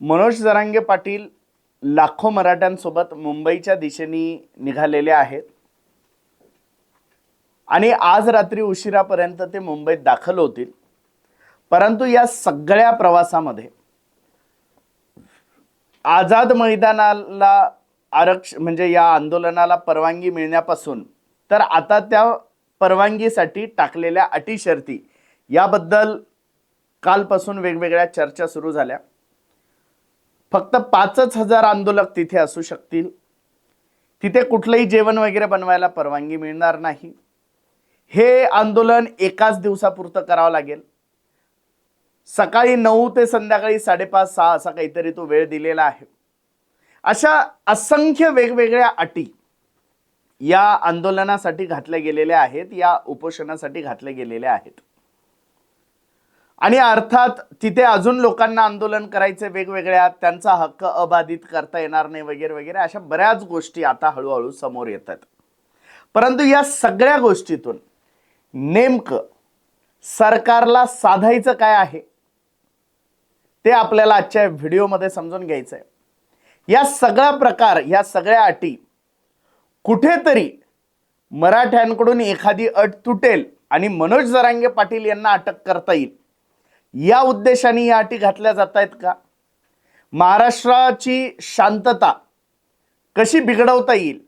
मनोज जरांगे पाटील लाखो मराठ्यांसोबत मुंबईच्या दिशेने निघालेले आहेत. आणि आज रात्री उशिरापर्यंत ते मुंबईत दाखल होतील. परंतु या सगळ्या प्रवासामध्ये आझाद मैदानाला आरक्ष म्हणजे या आंदोलनाला परवानगी मिळण्यापासून तर आता त्या परवानगीसाठी टाकलेल्या अटी शर्ती याबद्दल कालपासून वेगवेगळ्या चर्चा सुरू झाल्या. फक्त पाचच हजार आंदोलक तिथे असू शकतील. तिथे कुठलंही जेवण वगैरे बनवायला परवानगी मिळणार नाही. हे आंदोलन एकाच दिवसापुरतं करावं लागेल. सकाळी नऊ ते संध्याकाळी साडेपाच सहा असा काहीतरी तो वेळ दिलेला आहे. अशा असंख्य वेगवेगळ्या अटी या आंदोलनासाठी घातल्या गेलेल्या आहेत या उपोषणासाठी घातल्या गेलेल्या आहेत. आणि अर्थात तिथे अजून लोकांना आंदोलन करायचे वेगवेगळ्या त्यांचा हक्क अबाधित करता येणार नाही वगैरे वगैरे अशा बऱ्याच गोष्टी आता हळूहळू समोर येतात. परंतु या सगळ्या गोष्टीतून नेमकं सरकारला साधायचं काय आहे ते आपल्याला आजच्या व्हिडिओमध्ये समजून घ्यायचं आहे या सगळा प्रकार या सगळ्या अटी कुठेतरी मराठ्यांकडून एखादी अट तुटेल आणि मनोज जरांगे पाटील यांना अटक करता येईल. या उद्देशाने या अटी घातल्या जात आहेत का? महाराष्ट्राची शांतता कशी बिघडवता येईल?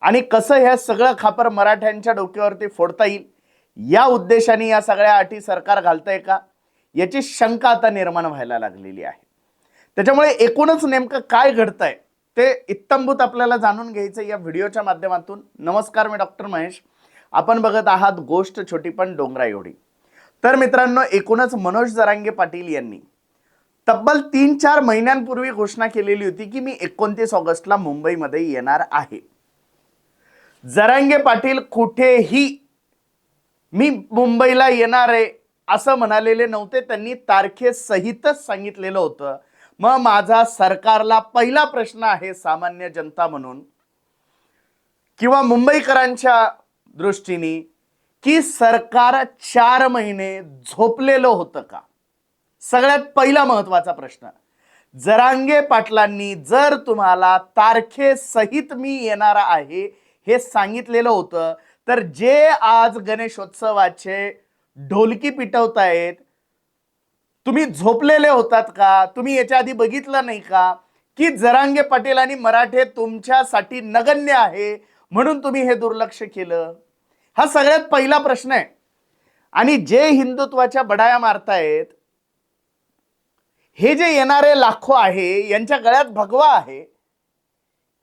आणि कसं ह्या सगळं खापर मराठ्यांच्या डोक्यावरती फोडता येईल? या उद्देशाने या सगळ्या अटी सरकार घालतंय का? याची शंका आता निर्माण व्हायला लागलेली आहे. त्याच्यामुळे एकूणच नेमकं काय घडतंय ते इत्तंभूत आपल्याला जाणून घ्यायचं या व्हिडिओच्या माध्यमातून. नमस्कार मी डॉक्टर महेश. आपण बघत आहात गोष्ट छोटी पण डोंगरा एवढी तर मित्रांनो एकूणच मनोज जरांगे पाटील यांनी तब्बल तीन चार महिन्यांपूर्वी घोषणा केलेली होती की मी एकोणतीस ऑगस्टला मुंबईमध्ये येणार आहे. जरांगे पाटील कुठेही मी मुंबईला येणार आहे असं म्हणालेले नव्हते. त्यांनी तारखेसहितच सांगितलेलं होतं. मग माझा सरकारला पहिला प्रश्न आहे सामान्य जनता म्हणून किंवा मुंबईकरांच्या दृष्टीने की सरकार चार महिने झोपलेलं होतं का? सगळ्यात पहिला महत्त्वाचा प्रश्न. जरांगे पाटलांनी जर तुम्हाला तारखेसहित मी येणार आहे हे सांगितलेलं होतं तर जे आज गणेशोत्सवाचे ढोलकी पिटवतायत तुम्ही झोपलेले होतात का? तुम्ही याच्या आधी बघितलं नाही का? की जरांगे पाटील आणि मराठे तुमच्यासाठी नगण्य आहे म्हणून तुम्ही हे दुर्लक्ष केलं? हा सगळ्यात पहिला प्रश्न आहे. आणि जे हिंदुत्वाच्या बडाया मारतायत हे जे येणारे लाखो आहे यांच्या गळ्यात भगवा आहे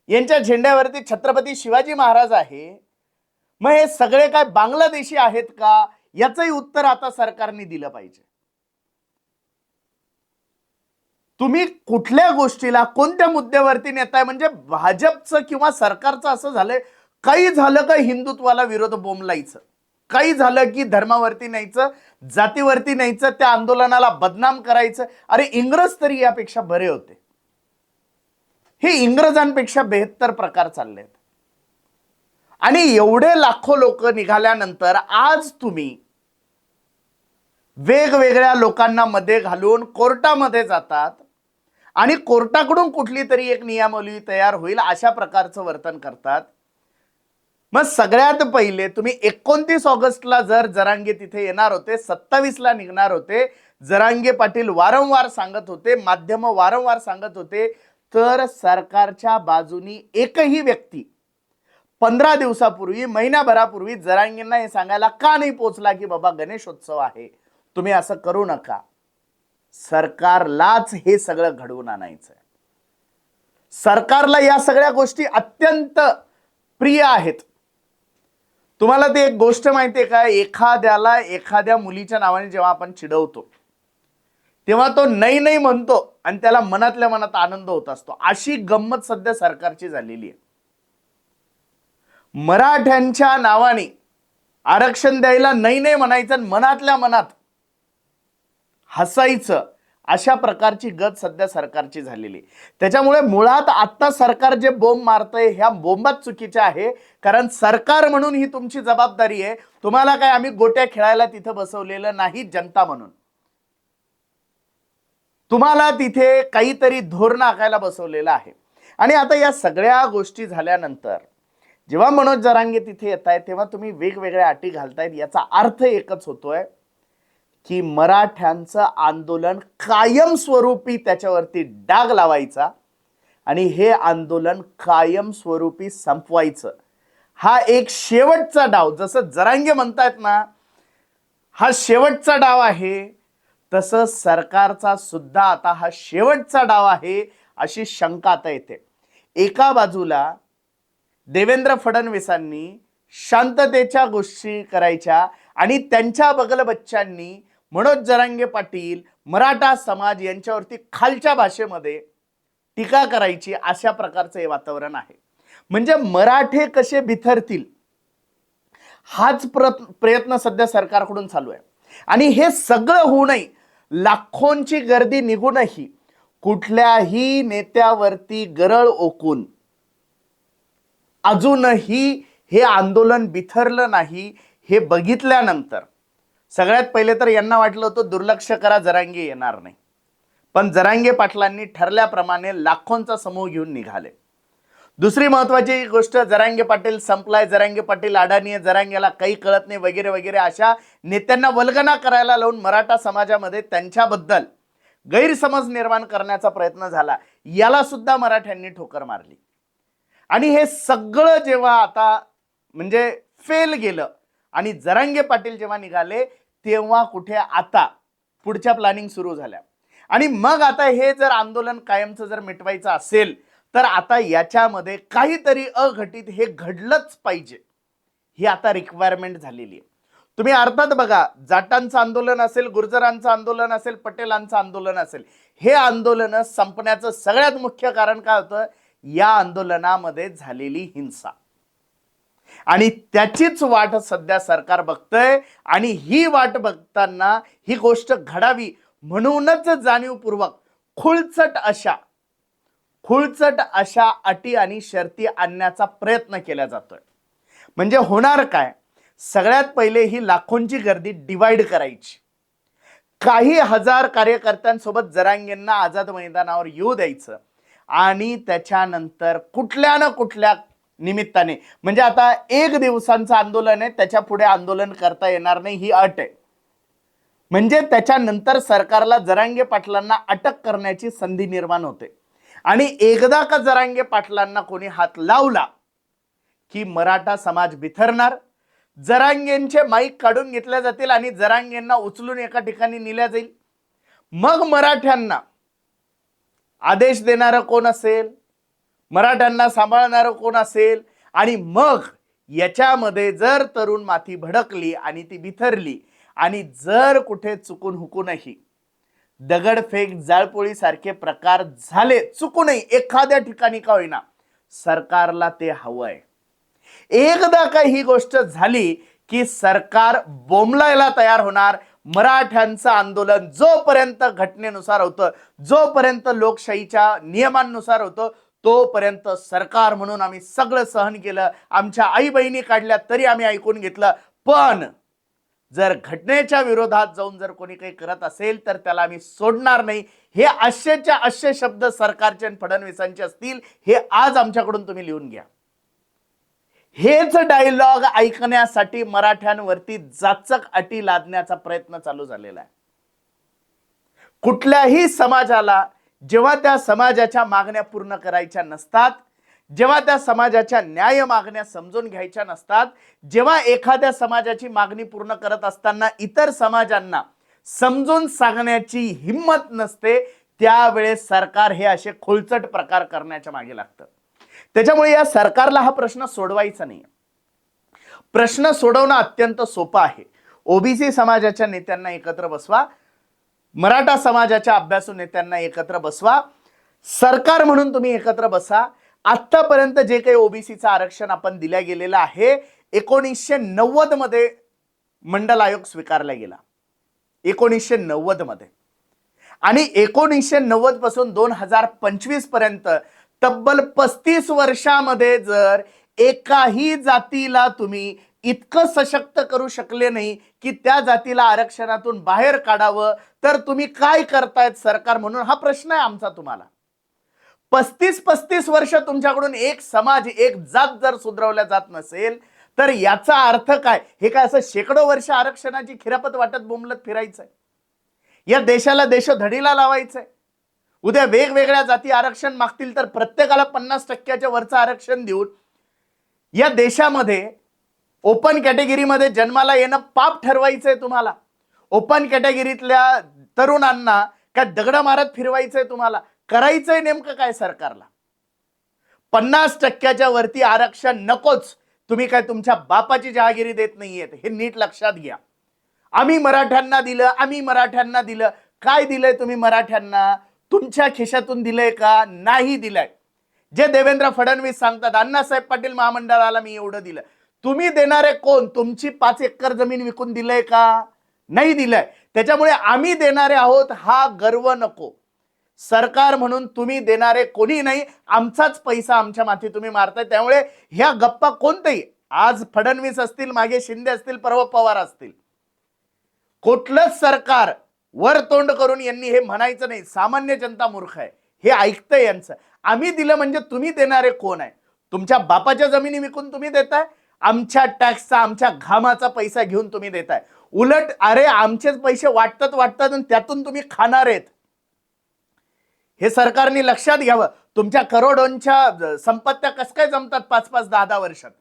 यांच्या झेंड्यावरती छत्रपती शिवाजी महाराज आहे मग हे सगळे काय बांगलादेशी आहेत का? याचंही उत्तर आता सरकारने दिलं पाहिजे. तुम्ही कुठल्या गोष्टीला कोणत्या मुद्द्यावरती नेताय? म्हणजे भाजपचं किंवा सरकारचं असं झालंय काही झालं का हिंदुत्वाला विरोध बोंबलायचं? काही झालं की धर्मावरती न्यायचं जातीवरती न्यायचं त्या आंदोलनाला बदनाम करायचं? अरे इंग्रज तरी यापेक्षा बरे होते. हे इंग्रजांपेक्षा बेहत्तर प्रकार चालले आहेत. आणि एवढे लाखो लोक निघाल्यानंतर आज तुम्ही वेगवेगळ्या लोकांना मध्ये घालून कोर्टामध्ये जातात आणि कोर्टाकडून कुठली तरी एक नियमावली तयार होईल अशा प्रकारचं वर्तन करतात. मग सगळ्यात पहिले तुम्ही एकोणतीस ऑगस्टला जर जरांगे तिथे येणार होते सत्तावीसला निघणार होते जरांगे पाटील वारंवार सांगत होते माध्यम वारंवार सांगत होते तर सरकारच्या बाजूनी एकही व्यक्ती पंधरा दिवसापूर्वी महिनाभरापूर्वी जरांगेंना हे सांगायला का नाही पोचला की बाबा गणेशोत्सव आहे? तुम्ही असं करू नका. सरकारलाच हे सगळं घडवून आणायचं सरकारला या सगळ्या गोष्टी अत्यंत प्रिय आहेत. तुम्हाला ते एक गोष्ट माहिती आहे का? एखाद्याला एखाद्या मुलीच्या नावाने जेव्हा आपण चिडवतो तेव्हा तो नाही नाही म्हणतो आणि त्याला मनातल्या मनात आनंद होत असतो. अशी गंमत सध्या सरकारची झालेली आहे. मराठ्यांच्या नावाने आरक्षण द्यायला नाही नाही म्हणायचं मनातल्या मनात हसायचं अशा प्रकारची गत सध्या सरकारची झालेली आहे. त्याच्यामुळे मुळात आता सरकार जे बोंब मारतंय ह्या बोंबात चुकीच्या आहे. कारण सरकार म्हणून ही तुमची जबाबदारी आहे. तुम्हाला काय आम्ही गोट्या खेळायला तिथं बसवलेलं नाही जनता म्हणून. तुम्हाला तिथे काहीतरी धोरण आखायला बसवलेलं आहे. आणि आता या सगळ्या गोष्टी झाल्यानंतर जेव्हा मनोज जरांगे तिथे येत आहेत तेव्हा तुम्ही वेगवेगळ्या अटी घालतायत याचा अर्थ एकच होतोय. की मराठ्यांचं आंदोलन कायमस्वरूपी त्याच्यावरती डाग लावायचा आणि हे आंदोलन कायमस्वरूपी संपवायचं. हा एक शेवटचा डाव जसं जरांगे म्हणतायत ना हा शेवटचा डाव आहे तसं सरकारचा सुद्धा आता हा शेवटचा डाव आहे अशी शंका आता येते. एका बाजूला देवेंद्र फडणवीसांनी शांततेच्या गोष्टी करायच्या आणि त्यांच्या बगलबच्चांनी मनोज जरांगे पाटील मराठा समाज यांच्यावरती खालच्या भाषेमध्ये टीका करायची अशा प्रकारचं हे वातावरण आहे. म्हणजे मराठे कसे बिथरतील हाच प्र प्रयत्न सध्या सरकारकडून चालू आहे. आणि हे सगळं होऊनही लाखोंची गर्दी निघूनही कुठल्याही नेत्यावरती गरळ ओकून अजूनही हे आंदोलन बिथरलं नाही हे बघितल्यानंतर सगळ्यात पहिले तर यांना वाटलं होतं दुर्लक्ष करा जरांगे येणार नाही. पण जरांगे पाटलांनी ठरल्याप्रमाणे लाखोंचा समूह घेऊन निघाले. दुसरी महत्वाची गोष्ट जरांगे पाटील संपलाय जरांगे पाटील अडाणी आहे जरांगेला काही कळत नाही वगैरे वगैरे अशा नेत्यांना वल्गना करायला लावून मराठा समाजामध्ये त्यांच्याबद्दल गैरसमज निर्माण करण्याचा प्रयत्न झाला. याला सुद्धा मराठ्यांनी ठोकर मारली. आणि हे सगळं जेव्हा आता म्हणजे फेल गेलं आणि जरांगे पाटील जेव्हा निघाले तेव्हा कुठे आता पुढच्या प्लॅनिंग सुरू झाल्या. आणि मग आता हे जर आंदोलन कायमचं जर मिटवायचं असेल तर आता याच्यामध्ये काहीतरी अघटित हे घडलंच पाहिजे. ही आता रिक्वायरमेंट झालेली आहे. तुम्ही अर्थात बघा जाटांचं आंदोलन असेल गुर्जरांचं आंदोलन असेल पटेलांचं आंदोलन असेल हे आंदोलन संपण्याचं सगळ्यात मुख्य कारण काय होतं? या आंदोलनामध्ये झालेली हिंसा. आणि त्याचीच वाट सध्या सरकार बघतंय आणि ही वाट बघताना ही गोष्ट घडावी म्हणूनच जाणीवपूर्वक खुळचट अशा खुळचट अशा अटी आणि शर्ती आणण्याचा प्रयत्न केला जातोय. म्हणजे होणार काय? सगळ्यात पहिले ही लाखोंची गर्दी डिवाइड करायची. काही हजार कार्यकर्त्यांसोबत जरांगेंना आझाद मैदानावर येऊ द्यायचं आणि त्याच्यानंतर कुठल्या ना कुठल्या निमित्ताने. म्हणजे आता एक दिवसांचं आंदोलन आहे त्याच्या पुढे आंदोलन करता येणार नाही ही अट आहे. म्हणजे त्याच्यानंतर सरकारला जरांगे पाटलांना अटक करण्याची संधी निर्माण होते. आणि एकदा का जरांगे पाटलांना कोणी हात लावला की मराठा समाज बिथरणार जरांगेंचे माईक काढून घेतल्या जातील आणि जरांगेंना उचलून एका ठिकाणी नेल्या जाईल. मग मराठ्यांना आदेश देणारं कोण असेल? मराठ्यांना सांभाळणारं कोण असेल? आणि मग याच्यामध्ये जर तरुण माती भडकली आणि ती बिथरली आणि जर कुठे चुकून हुकूनही दगडफेक जाळपोळीसारखे प्रकार झाले चुकूनही एखाद्या ठिकाणी का होईना सरकारला ते हवं आहे एकदा का ही गोष्ट झाली की सरकार बोंबलायला तयार होणार मराठ्यांचं आंदोलन जोपर्यंत घटनेनुसार होतं जोपर्यंत लोकशाहीच्या नियमांनुसार होतं तोपर्यंत सरकार म्हणून आम्ही सगळं सहन केलं आमच्या आई बहिणी काढल्या तरी आम्ही ऐकून घेतलं. पण जर घटनेच्या विरोधात जाऊन जर कोणी काही करत असेल तर त्याला आम्ही सोडणार नाही. हे अशेच्या असे शब्द सरकारचे आणि फडणवीसांचे असतील हे आज आमच्याकडून तुम्ही लिहून घ्या. हेच डायलॉग ऐकण्यासाठी मराठ्यांवरती जाचक अटी लादण्याचा प्रयत्न चालू झालेला आहे. कुठल्याही समाजाला जेव्हा त्या समाजाच्या मागण्या पूर्ण करायच्या नसतात जेव्हा त्या समाजाच्या न्याय मागण्या समजून घ्यायच्या नसतात जेव्हा एखाद्या समाजाची मागणी पूर्ण करत असताना इतर समाजांना समजून सांगण्याची हिंमत नसते त्यावेळेस सरकार हे असे खोलचट प्रकार करण्याच्या मागे लागतं. त्याच्यामुळे या सरकारला हा प्रश्न सोडवायचा नाही प्रश्न सोडवणं अत्यंत सोपं आहे. ओबीसी समाजाच्या नेत्यांना एकत्र बसवा मराठा समाजाच्या अभ्यासू नेत्यांना एकत्र बसवा. सरकार म्हणून तुम्ही एकत्र बसा. आत्तापर्यंत जे काही ओबीसीचं आरक्षण आपण दिल्या गेलेलं आहे एकोणीसशे नव्वदमध्ये मंडल आयोग स्वीकारला गेला. एकोणीसशे नव्वदमध्ये. आणि एकोणीसशे नव्वदपासून दोन हजार पंचवीसपर्यंत तब्बल पस्तीस वर्षामध्ये जर एकाही जातीला तुम्ही इतकं सशक्त करू शकले नाही की त्या जातीला आरक्षणातून बाहेर काढावं. तर तुम्ही काय करतायत सरकार म्हणून? हा प्रश्न आहे आमचा तुम्हाला. पस्तीस पस्तीस वर्ष तुमच्याकडून एक समाज एक जात जर सुधरवल्या जात नसेल तर याचा अर्थ काय? हे काय असं शेकडो वर्ष आरक्षणाची खिरापत वाटत बोंबलत फिरायचंय? या देशाला देशधडीला लावायचंय? उद्या वेगवेगळ्या जाती आरक्षण मागतील तर प्रत्येकाला पन्नास टक्क्याच्या वरचं आरक्षण देऊन या देशामध्ये ओपन कॅटेगरीमध्ये जन्माला येणं पाप ठरवायचंय तुम्हाला. ओपन कॅटेगरीतल्या तरुणांना काय दगड मारत फिरवायचंय तुम्हाला? करायचंय नेमकं काय सरकारला? पन्नास टक्क्याच्या वरती आरक्षण नकोच. तुम्ही काय तुमच्या बापाची जहागिरी देत नाहीयेत हे नीट लक्षात घ्या. आम्ही मराठ्यांना दिलं आम्ही मराठ्यांना दिलं. काय दिलंय तुम्ही मराठ्यांना? तुमच्या खिशातून दिलंय का? नाही दिलंय. जे देवेंद्र फडणवीस सांगतात अण्णासाहेब पाटील महामंडळाला मी एवढं दिलं. तुम्ही देणारे कोण? तुमची पाच एकर जमीन विकून दिलंय का? नाही दिलंय. त्याच्यामुळे आम्ही देणारे आहोत हा गर्व नको. सरकार म्हणून तुम्ही देणारे कोणी नाही आमचाच पैसा आमच्या माथी तुम्ही मारताय. त्यामुळे ह्या गप्पा कोणतेही आज फडणवीस असतील मागे शिंदे असतील परवा पवार असतील. कुठलंच सरकार वर तोंड करून यांनी हे म्हणायचं नाही. सामान्य जनता मूर्ख आहे. हे ऐकतंय यांचं. आम्ही दिलं म्हणजे तुम्ही देणारे कोण आहे? तुमच्या बापाच्या जमिनी विकून तुम्ही देताय? आमच्या टॅक्सचा आमच्या घामाचा पैसा घेऊन तुम्ही देताय. उलट अरे आमचेच पैसे वाटतात वाटतात आणि त्यातून तुम्ही खाणार आहेत. हे सरकारने लक्षात घ्यावं. तुमच्या करोडोंच्या संपत्त्या कस काय जमतात पाच पाच दहा दहा वर्षात?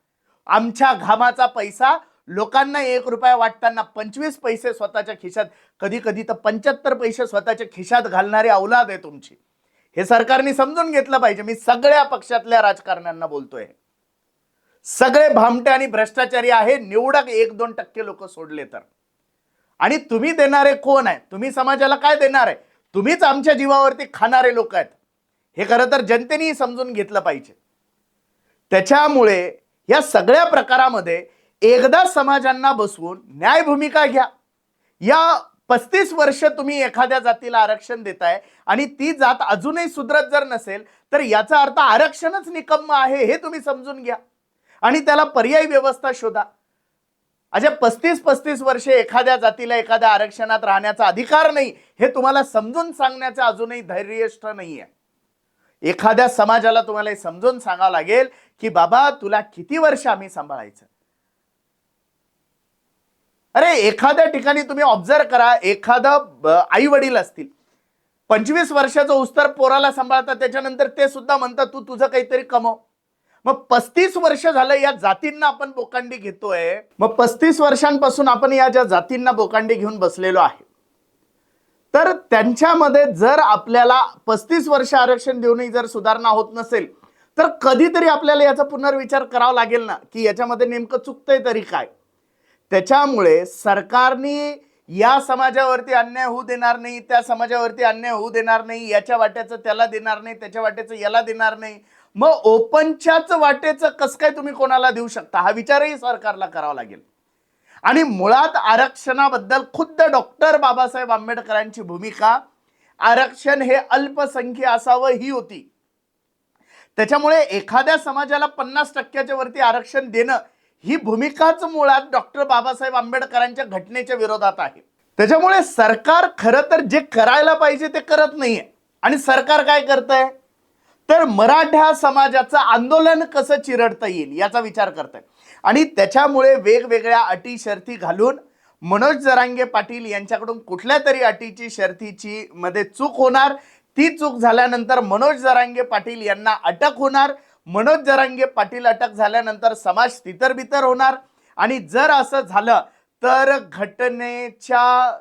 आमच्या घामाचा पैसा लोकांना एक रुपया वाटताना पंचवीस पैसे स्वतःच्या खिशात कधी कधी तर पंच्याहत्तर पैसे स्वतःच्या खिशात घालणारी अवलाद आहे तुमची. हे सरकारने समजून घेतलं पाहिजे. मी सगळ्या पक्षातल्या राजकारण्यांना बोलतोय. सगळे भामटे आणि भ्रष्टाचारी आहे निवडक एक दोन टक्के लोक सोडले तर. आणि तुम्ही देणारे कोण आहे? तुम्ही समाजाला काय देणार आहे? तुम्हीच आमच्या जीवावरती खाणारे लोक आहेत. हे खरं तर जनतेनेही समजून घेतलं पाहिजे. त्याच्यामुळे या सगळ्या प्रकारामध्ये एकदा समाजांना बसवून न्याय भूमिका घ्या. या पस्तीस वर्ष तुम्ही एखाद्या जातीला आरक्षण देताय आणि ती जात अजूनही सुधरत जर नसेल तर याचा अर्थ आरक्षणच निकम्म आहे हे तुम्ही समजून घ्या. आणि त्याला पर्यायी व्यवस्था शोधा. अशा पस्तीस पस्तीस वर्षे एखाद्या जातीला एखाद्या आरक्षणात राहण्याचा अधिकार नाही हे तुम्हाला समजून सांगण्याचं अजूनही धैर्यष्ठ आहे एखाद्या समाजाला तुम्हाला हे समजून सांगावं लागेल की बाबा तुला किती वर्ष आम्ही सांभाळायचं? अरे एखाद्या ठिकाणी तुम्ही ऑब्झर्व करा एखादं आई वडील असतील. पंचवीस वर्षाचं उस्तर पोराला सांभाळतात त्याच्यानंतर ते सुद्धा म्हणतात तू तुझं काहीतरी कमव. मग पस्तीस वर्ष झालं या जातींना आपण बोकांडी घेतोय. मग पस्तीस वर्षांपासून आपण या ज्या जातींना बोकांडी घेऊन बसलेलो आहे. तर त्यांच्यामध्ये जर आपल्याला पस्तीस वर्ष आरक्षण देऊनही जर सुधारणा होत नसेल तर कधीतरी आपल्याला याचा पुनर्विचार करावा लागेल ना की याच्यामध्ये नेमकं चुकतंय तरी काय? त्याच्यामुळे सरकारने या समाजावरती अन्याय होऊ देणार नाही त्या समाजावरती अन्याय होऊ देणार नाही याच्या वाट्याचं त्याला देणार नाही त्याच्या वाट्याचं याला देणार नाही मग ओपनच्याच वाटेचं कसं काय तुम्ही कोणाला देऊ शकता? हा विचारही सरकारला करावा लागेल. आणि मुळात आरक्षणाबद्दल खुद्द डॉक्टर बाबासाहेब आंबेडकरांची भूमिका आरक्षण हे अल्पसंख्य असावं ही होती. त्याच्यामुळे एखाद्या समाजाला पन्नास टक्क्याच्या वरती आरक्षण देणं ही भूमिकाच मुळात डॉक्टर बाबासाहेब आंबेडकरांच्या घटनेच्या विरोधात आहे. त्याच्यामुळे सरकार खरं तर जे करायला पाहिजे ते करत नाहीये. आणि सरकार काय करत आहे तर मराठा समाजाचं आंदोलन कसं चिरडता येईल याचा विचार करत आहे आणि त्याच्यामुळे वेगवेगळ्या अटी शर्ती घालून मनोज जरांगे पाटील यांच्याकडून कुठल्या तरी अटीची शर्तीची मध्ये चूक होणार? ती चूक झाल्यानंतर मनोज जरांगे पाटील यांना अटक होणार. मनोज जरांगे पाटील अटक झाल्यानंतर समाज तितरबितर होणार. आणि जर असं झालं तर घटनेच्या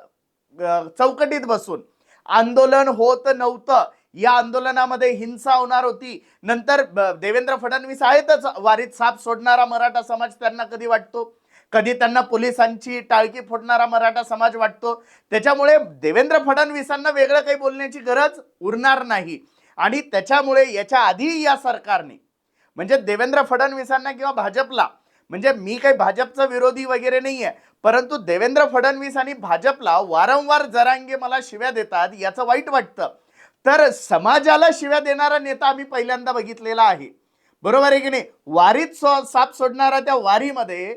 चौकटीत बसून आंदोलन होत नव्हतं. या आंदोलनामध्ये हिंसा होणार होती. नंतर देवेंद्र फडणवीस आहेतच वारीत साप सोडणारा मराठा समाज त्यांना कधी वाटतो? कधी त्यांना पोलिसांची टाळकी फोडणारा मराठा समाज वाटतो? त्याच्यामुळे देवेंद्र फडणवीसांना वेगळं काही बोलण्याची गरज उरणार नाही. आणि त्याच्यामुळे याच्या आधी या सरकारने म्हणजे देवेंद्र फडणवीसांना किंवा भाजपला म्हणजे मी काही भाजपचा विरोधी वगैरे नाही आहे परंतु देवेंद्र फडणवीस आणि भाजपला वारंवार जरांगे मला शिव्या देतात याचं वाईट वाटतं. तर समाजाला शिव्या देणारा नेता आम्ही पहिल्यांदा बघितलेला आहे. बरोबर आहे की नाही? वारीत सो साप सोडणारा त्या वारीमध्ये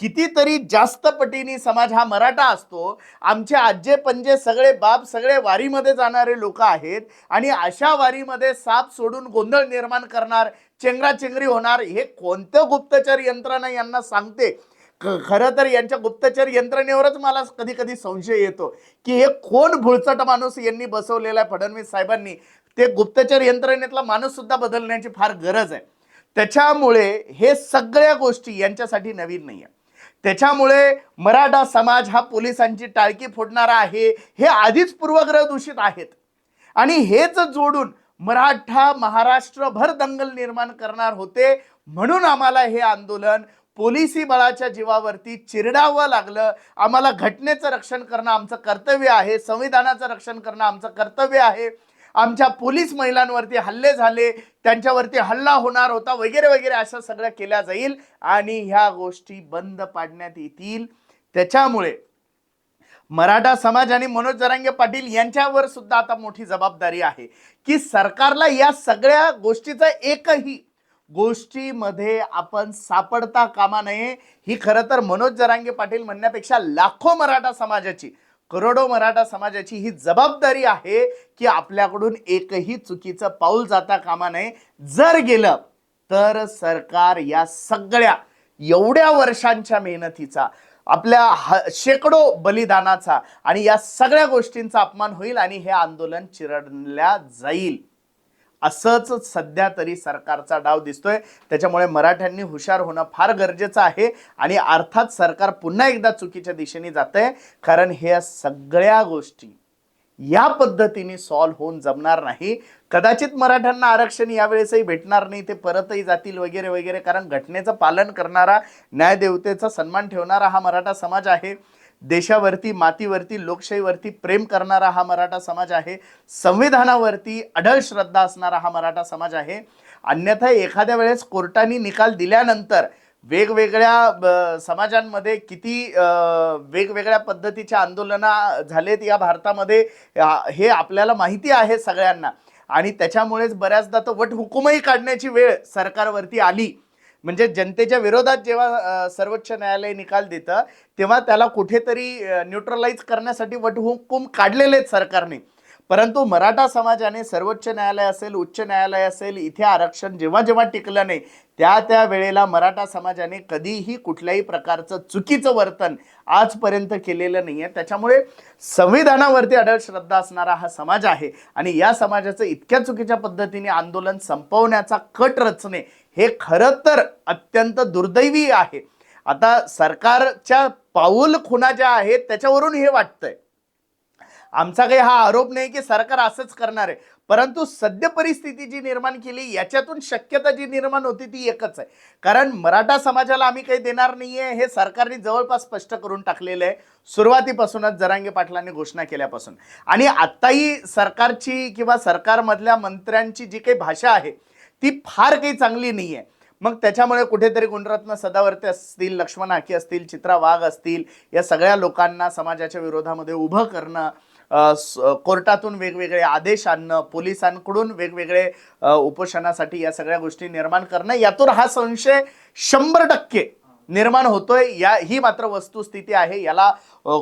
कितीतरी जास्त पटीने समाज हा मराठा असतो. आमचे आजे पंजे सगळे बाप सगळे वारीमध्ये जाणारे लोक आहेत आणि अशा वारीमध्ये साप सोडून गोंधळ निर्माण करणार चेंगराचेंगरी होणार हे कोणतं गुप्तचर यंत्रणा यांना सांगते? खरं तर यांच्या गुप्तचर यंत्रणेवरच मला कधी कधी संशय येतो की हे कोण भुळचट माणूस यांनी बसवलेला आहे फडणवीस साहेबांनी? ते गुप्तचर यंत्रणेतला माणूस सुद्धा बदलण्याची फार गरज आहे. त्याच्यामुळे हे सगळ्या गोष्टी यांच्यासाठी नवीन नाही आहे त्याच्यामुळे मराठा समाज हा पोलिसांची टाळकी फोडणारा आहे हे आधीच पूर्वग्रह दूषित आहेत. आणि हेच जोडून मराठा महाराष्ट्रभर दंगल निर्माण करणार होते म्हणून आम्हाला हे आंदोलन पोलिसी बळाच्या जीवावरती चिरडावं लागलं. आम्हाला घटनेचं रक्षण करणं आमचं कर्तव्य आहे. संविधानाचं रक्षण करणं आमचं कर्तव्य आहे. आमच्या पोलीस महिलांवरती हल्ले झाले. त्यांच्यावरती हल्ला होणार होता. वगैरे वगैरे अशा सगळ्या केल्या जाईल आणि ह्या गोष्टी बंद पाडण्यात येतील. त्याच्यामुळे मराठा समाज आणि मनोज जरांगे पाटील यांच्यावर सुद्धा आता मोठी जबाबदारी आहे की सरकारला या सगळ्या गोष्टीचा एकही गोष्टीमध्ये आपण सापडता कामा नये. ही खरं तर मनोज जरांगे पाटील म्हणण्यापेक्षा लाखो मराठा समाजाची करोडो मराठा समाजाची ही जबाबदारी आहे की आपल्याकडून एकही चुकीचं पाऊल जाता कामा नये. जर गेलं तर सरकार या सगळ्या एवढ्या वर्षांच्या मेहनतीचा आपल्या ह- शेकडो बलिदानाचा आणि या सगळ्या गोष्टींचा अपमान होईल आणि हे आंदोलन चिरडल्या जाईल. असंच सध्या तरी सरकारचा डाव दिसतोय. त्याच्यामुळे मराठ्यांनी हुशार होणं फार गरजेचं आहे आणि अर्थात सरकार पुन्हा एकदा चुकीच्या दिशेने जात आहे कारण ह्या सगळ्या गोष्टी या पद्धतीने सॉल्व्ह होऊन जमणार नाही. कदाचित मराठ्यांना आरक्षण यावेळेसही भेटणार नाही ते परतही जातील वगैरे वगैरे. कारण घटनेचं पालन करणारा न्यायदेवतेचा सन्मान ठेवणारा हा मराठा समाज आहे. देशावरती मातीवरती लोकशाहीवरती प्रेम करणारा हा मराठा समाज आहे. संविधानावरती अढळ श्रद्धा असणारा हा मराठा समाज आहे. अन्यथा एखाद्या वेळेस कोर्टाने निकाल दिल्यानंतर वेगवेगळ्या ब- समाजांमध्ये किती वेगवेगळ्या पद्धतीच्या आंदोलनं झालेत या भारतामध्ये हे आपल्याला माहिती आहे सगळ्यांना. आणि त्याच्यामुळेच बऱ्याचदा तर वट हुकूमही काढण्याची वेळ सरकारवरती आली. म्हणजे जनतेच्या विरोधात जेव्हा सर्वोच्च न्यायालय निकाल देतं तेव्हा त्याला कुठेतरी न्यूट्रलाइज करण्यासाठी वटहुकूम काढलेले आहेत सरकारने. परंतु मराठा समाजाने सर्वोच्च न्यायालय असेल उच्च न्यायालय असेल इथे आरक्षण जेव्हा जेव्हा टिकलं नाही त्या त्या वेळेला मराठा समाजाने कधीही कुठल्याही प्रकारचं चुकीचं वर्तन आजपर्यंत केलेलं नाही आहे त्याच्यामुळे संविधानावरती अढळ श्रद्धा असणारा हा समाज आहे आणि या समाजाचं इतक्या चुकीच्या पद्धतीने आंदोलन संपवण्याचा कट रचणे हे खरं तर अत्यंत दुर्दैवी आहे. आता सरकारच्या पाऊल खुणा ज्या आहेत त्याच्यावरून हे वाटतंय. आमचा काही हा आरोप नाही की सरकार असंच करणार आहे. परंतु सद्य परिस्थिती जी निर्माण केली याच्यातून शक्यता जी निर्माण होती ती एकच आहे. कारण मराठा समाजाला आम्ही काही देणार नाही आहे हे सरकारने जवळपास स्पष्ट करून टाकलेलं आहे. सुरुवातीपासूनच जरांगे पाटलांनी घोषणा केल्यापासून. आणि आत्ताही सरकारची किंवा सरकारमधल्या मंत्र्यांची जी काही भाषा आहे ती फार काही चांगली नाही आहे मग त्याच्यामुळे कुठेतरी गुणरत्न सदावर्ते असतील लक्ष्मण असतील चित्रा वाघ असतील या सगळ्या लोकांना समाजाच्या विरोधामध्ये उभं करणं कोर्टातून वेगवेगळे आदेश आणणं पोलिसांकडून वेगवेगळे उपोषणासाठी या सगळ्या गोष्टी निर्माण करणं यातून हा संशय शंभर टक्के निर्माण होतोय. या ही मात्र वस्तुस्थिती आहे. याला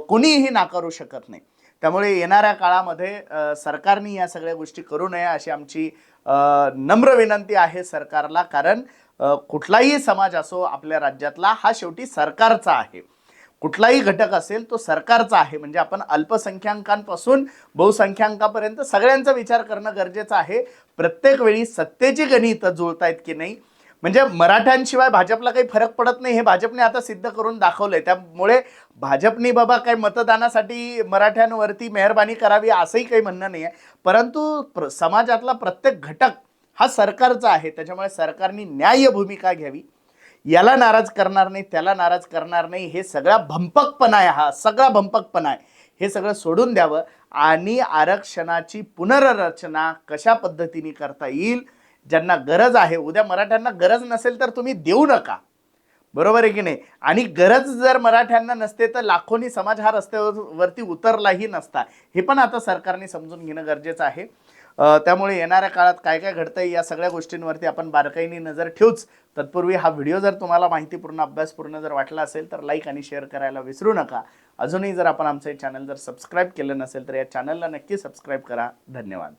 कुणीही नाकारू शकत नाही. त्यामुळे येणाऱ्या काळामध्ये सरकारने या सगळ्या गोष्टी करू नये अशी आमची नम्र विनंती आहे सरकारला. कारण कुठलाही समाज असो आपल्या राज्यातला हा शेवटी सरकारचा आहे. कुठलाही घटक असेल तो सरकारचा आहे. म्हणजे आपण अल्पसंख्याकांपासून बहुसंख्याकांपर्यंत सगळ्यांचा विचार करणं गरजेचं आहे. प्रत्येक वेळी सत्तेची गणित जुळतायत की नाही म्हणजे मराठ्यांशिवाय भाजपला काही फरक पडत नाही हे भाजपने आता सिद्ध करून दाखवलंय. त्यामुळे भाजपने बाबा काही मतदानासाठी मराठ्यांवरती मेहरबानी करावी असंही काही म्हणणं नाही आहे परंतु प्र समाजातला प्रत्येक घटक हा सरकारचा आहे त्याच्यामुळे सरकारने न्याय्य भूमिका घ्यावी. याला नाराज करणार नाही त्याला नाराज करणार नाही हे सगळा भंपकपणा आहे हा सगळा भंपकपणा आहे. हे सगळं सोडून द्यावं आणि आरक्षणाची पुनर्रचना कशा पद्धतीने करता येईल ज्यांना गरज आहे उद्या मराठ्यांना गरज नसेल तर तुम्ही देऊ नका. बरोबर आहे की नाही? आणि गरज जर मराठ्यांना नसते तर लाखोनी समाज हा रस्त्यावरती उतरलाही नसता. हे पण आता सरकारने समजून घेणं गरजेचं आहे. त्यामुळे येणाऱ्या काळात काय काय घडतंय या सगळ्या गोष्टींवरती आपण बारकाईने नजर ठेवूच. तत्पूर्वी हा व्हिडिओ जर तुम्हाला माहितीपूर्ण अभ्यासपूर्ण जर वाटला असेल तर लाईक आणि शेअर करायला विसरू नका. अजूनही जर आपण आमचं चॅनल जर सबस्क्राईब केलं नसेल तर या चॅनलला नक्की सबस्क्राईब करा. धन्यवाद.